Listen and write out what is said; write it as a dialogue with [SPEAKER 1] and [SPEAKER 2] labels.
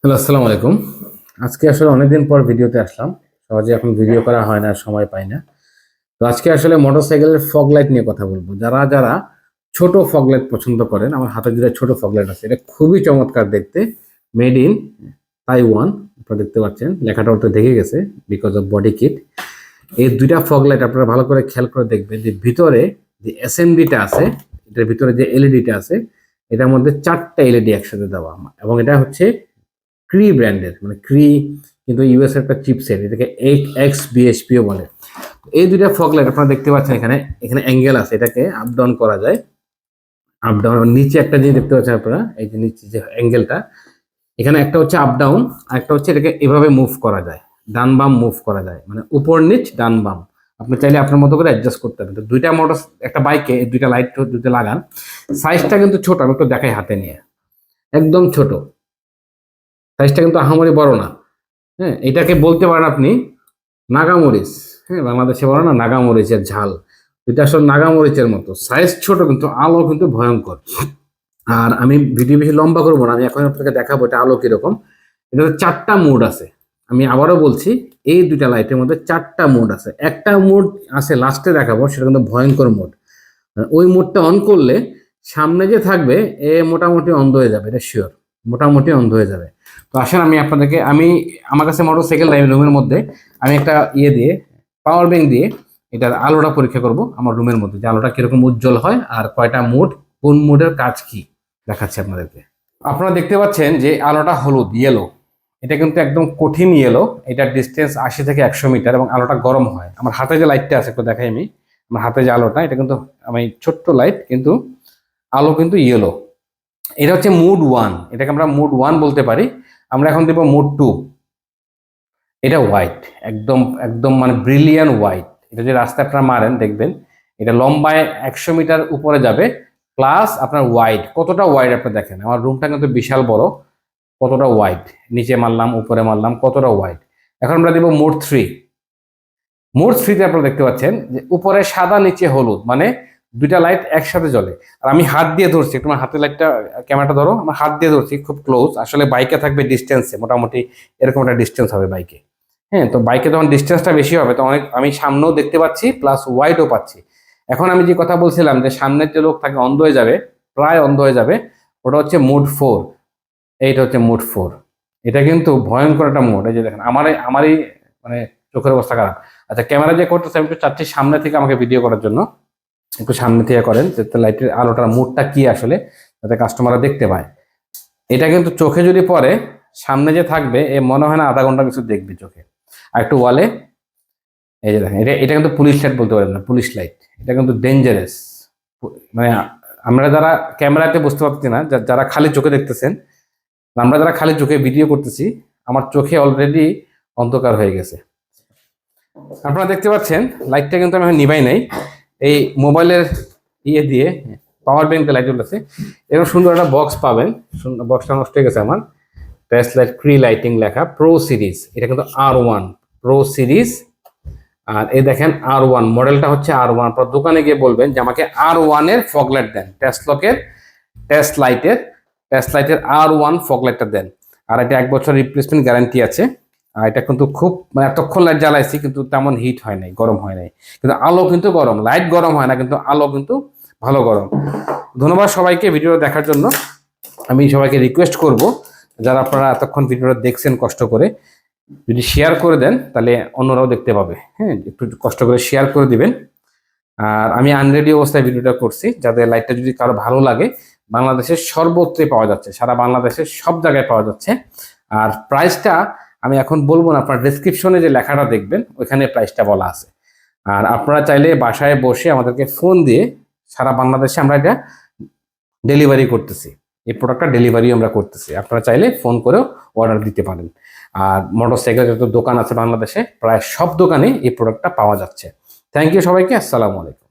[SPEAKER 1] Hello, আসসালামু আলাইকুম। আজকে আসলে অনেকদিন পর ভিডিওতে আসলাম। সহজে এখন ভিডিও করা হয় না, সময় পাই না। তো আজকে আসলে মোটরসাইকেলের ফগ লাইট নিয়ে কথা বলব। যারা যারা ছোট ফগ লাইট পছন্দ করেন, আমার হাতে যেটা ছোট ফগ লাইট আছে, এটা খুবই চমৎকার দেখতে। মেড ইন তাইওয়ান আপনারা দেখতে পাচ্ছেন। লেখাটা ওটা দেখে গেছে বিকজ অফ বডি কিট এই দুইটা ফগ লাইট আপনারা ভালো করে খেয়াল করে দেখবেন যে ভিতরে যে এসএমডিটা আছে, এটার ভিতরে যে এলইডিটা আছে এটার মধ্যে চারটা এলইডি একসাথে দেওয়া এবং এটা হচ্ছে ক্রি ব্র্যান্ডের মানে ক্রি কিন্তু ইউএস একটা চিপসেট এটাকে এইট এক্স বিএসপিও বলে। এই দুইটা ফগ লাইট আপনারা দেখতে পাচ্ছেন এখানে এখানে অ্যাঙ্গেল আছে, এটাকে আপ ডাউন করা যায়। আপ ডাউন নিচে একটা জিনিস দেখতে পাচ্ছেন আপনারা, এই যে নিচে যে অ্যাঙ্গেলটা এখানে একটা হচ্ছে আপ ডাউন আর একটা হচ্ছে এটাকে এভাবে মুভ করা যায়, ডান বাম মুভ করা যায় মানে উপর নিচ, ডান বাম। আপনি চাইলে আপনার মতো করে অ্যাডজাস্ট করতে পারেন। তো দুইটা মোটর একটা বাইকে দুইটা লাইট দুইটা লাগান। সাইজটা কিন্তু ছোট, আমি একটু দেখাই হাতে নিয়ে। একদম ছোট। সাইজটা কিন্তু আহামরি বড় না। হ্যাঁ এটাকে বলতে পারেন আপনি নাগামরিচ। হ্যাঁ বাংলাদেশে বলে না নাগামরিচের ঝাল। এটা আসলে নাগামরিচের মতো। সাইজ ছোট কিন্তু আলো কিন্তু ভয়ঙ্কর। আর আমি ভিডিও বেশি লম্বা করব না, আমি এখন আপনাকে দেখাবো এটা আলো কীরকম। এটাতে চারটা মোড আছে। আমি আবারও বলছি, এই দুইটা লাইটের মধ্যে চারটা মোড আছে। একটা মোড আছে লাস্টে দেখাবো, সেটা কিন্তু ভয়ঙ্কর মোড ওই মোডটা অন করলে সামনে যে থাকবে, এ মোটামুটি অন্ধ হয়ে যাবে, এটা শিওর মোটামুটি অন্ধ হয়ে যাবে। তো আসেন আমি আপনাদেরকে, আমি, আমার কাছে মোটর সাইকেল নাই রুমের মধ্যে, আমি একটা ইয়ে দিয়ে পাওয়ার ব্যাংক দিয়ে এটার আলোটা পরীক্ষা করব, আমার রুমের মধ্যে, যে আলোটা কীরকম উজ্জ্বল হয় আর কয়টা মোড কোন মোডের কাজ কি, দেখাচ্ছি আপনাদেরকে। আপনারা দেখতে পাচ্ছেন যে আলোটা হলুদ ইয়েলো এটা কিন্তু একদম কঠিন ইয়েলো এটার ডিস্টেন্স আশি থেকে একশো মিটার এবং আলোটা গরম হয়। আমার হাতে যে লাইটটা আছে, একটু দেখাই আমি। আমার হাতে যে আলোটা, এটা কিন্তু আমি ছোট্ট লাইট কিন্তু আলো কিন্তু ইয়েলো এটা হচ্ছে মুড ওয়ান, এটাকে আমরা মুড ওয়ান বলতে পারি। আমরা এখন দেবো মুড টু। এটা হোয়াইট একদম একদম মানে ব্রিলিয়ান হোয়াইট এটা যে রাস্তায় আপনারা মারেন, দেখবেন, এটা লম্বায় একশো মিটার উপরে যাবে প্লাস আপনার ওয়াইড কতটা ওয়াইড আপনি দেখেন? আমার রুমটা কিন্তু বিশাল বড়। কতটা ওয়াইড নিচে মারলাম, উপরে মারলাম, কতটা ওয়াইড এখন আমরা দেবো মোড থ্রি মোড থ্রিতে আপনারা দেখতে পাচ্ছেন যে উপরে সাদা, নিচে হলুদ মানে দুইটা লাইট একসাথে জ্বলে। আর আমি হাত দিয়ে ধরছি তোমার হাতে লাইটটা ক্যামেরাটা ধরো, আমার হাত দিয়ে ধরছি, খুব ক্লোজ আসলে বাইকে থাকবে ডিস্টেন্সে মোটামুটি এরকম একটা ডিস্টেন্স হবে বাইকে হ্যাঁ তো বাইকে যখন ডিস্টেন্সটা বেশি হবে তো অনেক আমি সামনেও দেখতে পাচ্ছি প্লাস ওয়াইডও পাচ্ছি। এখন আমি যে কথা বলছিলাম যে সামনের যে লোক থাকে, অন্ধ হয়ে যাবে, প্রায় অন্ধ হয়ে যাবে, ওটা হচ্ছে মুড ফোর এইটা হচ্ছে মুড ফোর। এটা কিন্তু ভয়ঙ্কর একটা মোড। এই যে দেখেন, আমারই আমারই মানে চোখের অবস্থা খারাপ। আচ্ছা ক্যামেরা যে করতেছে, আমি একটু চাচ্ছি সামনে থেকে আমাকে ভিডিও করার জন্য। একটু সামনে থেকে করেন, যাতে লাইটের আলোটার মুডটা কি আসলে, যাতে কাস্টমাররা দেখতে পায়। এটা কিন্তু চোখে যদি পড়ে, সামনে যে থাকবে, এ মনে হয় না আধা ঘণ্টা কিছু দেখবে চোখে। আর একটু ওয়ালে এই যে দেখেন, এটা এটা কিন্তু পুলিশ লাইট বলতে পারেন না পুলিশ লাইট এটা কিন্তু ডেঞ্জারাস মানে আমরা যারা ক্যামেরাতে বুঝতে পারছি না, যা- যারা খালি চোখে দেখতেছেন আমরা যারা খালি চোখে ভিডিও করতেছি, আমার চোখে অলরেডি অন্ধকার হয়ে গেছে। আপনারা দেখতে পাচ্ছেন লাইটটা কিন্তু আমি নিভাই নাই। এই মোবাইলের ইয়ে দিয়ে পাওয়ার ব্যাংকে লাইট জ্বলতেছে। এরকম সুন্দর একটা বক্স পাবেন। সুন্দর বক্সটা নষ্ট হয়ে গেছে আমার। টেস্ট লাইট ক্রি লাইটিং লেখা প্রো সিরিজ এটা কিন্তু আর ওয়ান প্রো সিরিজ আর এই দেখেন আর ওয়ান মডেলটা হচ্ছে আর ওয়ান আপনার দোকানে গিয়ে বলবেন যে আমাকে আর ওয়ানের ফগলাইট দেন। টেস্টলকের টেস্ট লাইটের লাইটের আর ওয়ান ফগলাইটটা দেন। আর এটা এক বছর রিপ্লেসমেন্ট গ্যারান্টি আছে। আর এটা কিন্তু খুব মানে এতক্ষণ লাইট জ্বালাইছি, কিন্তু তেমন হিট হয় নাই, গরম হয় নাই। কিন্তু আলো কিন্তু গরম লাইট গরম হয় না, কিন্তু আলো কিন্তু ভালো গরম। ধন্যবাদ সবাইকে ভিডিও দেখার জন্য। আমি সবাইকে রিকোয়েস্ট করব, যারা আপনারা এতক্ষণ ভিডিওটা দেখছেন কষ্ট করে, যদি শেয়ার করে দেন, তাহলে অন্যরাও দেখতে পাবে। হ্যাঁ একটু কষ্ট করে শেয়ার করে দিবেন। আর আমি আনরেডি অবস্থায় ভিডিওটা করছি যাদের লাইটটা যদি কারও ভালো লাগে বাংলাদেশের সর্বত্রই পাওয়া যাচ্ছে, সারা বাংলাদেশের সব জায়গায় পাওয়া যাচ্ছে। আর প্রাইসটা আমি এখন বলব না, আপনার ডেসক্রিপশনে যে লেখাটা দেখবেন, ওইখানে প্রাইসটা বলা আছে। আর আপনারা চাইলে বাসায় বসে আমাদেরকে ফোন দিয়ে সারা বাংলাদেশে আমরা এটা ডেলিভারি করতেছি। এই প্রোডাক্টটা ডেলিভারি আমরা করতেছি। আপনারা চাইলে ফোন করেও অর্ডার দিতে পারেন। আর মোটরসাইকেল যত দোকান আছে বাংলাদেশে, প্রায় সব দোকানে এই প্রোডাক্টটা পাওয়া যাচ্ছে। থ্যাংক ইউ সবাইকে, আসসালামু আলাইকুম।